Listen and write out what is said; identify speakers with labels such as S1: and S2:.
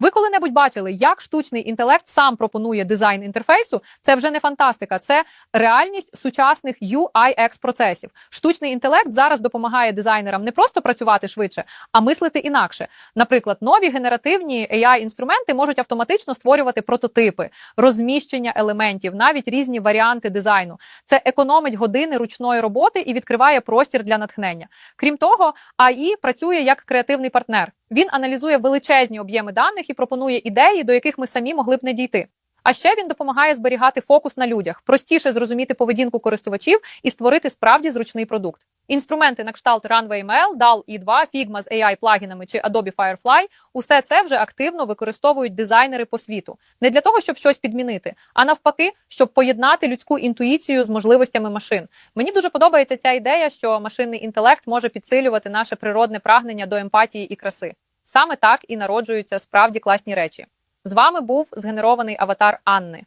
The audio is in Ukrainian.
S1: Ви коли-небудь бачили, як штучний інтелект сам пропонує дизайн інтерфейсу? Це вже не фантастика, це реальність сучасних UIX процесів. Штучний інтелект зараз допомагає дизайнерам не просто працювати швидше, а мислити інакше. Наприклад, нові генеративні ai інструменти можуть автоматично створювати прототипи, розміщення елементів, навіть різні варіанти дизайну. Це економить години ручної роботи і відкриває простір для натхнення. Крім того, AI працює як креативний партнер. Він аналізує величезні об'єми даних і пропонує ідеї, до яких ми самі могли б не дійти. А ще він допомагає зберігати фокус на людях, простіше зрозуміти поведінку користувачів і створити справді зручний продукт. Інструменти на кшталт Runway ML, DAL E2, Figma з AI плагінами чи Adobe Firefly – усе це вже активно використовують дизайнери по світу. Не для того, щоб щось підмінити, а навпаки, щоб поєднати людську інтуїцію з можливостями машин. Мені дуже подобається ця ідея, що машинний інтелект може підсилювати наше природне прагнення до емпатії і краси. Саме так і народжуються справді класні речі. З вами був згенерований аватар Анни.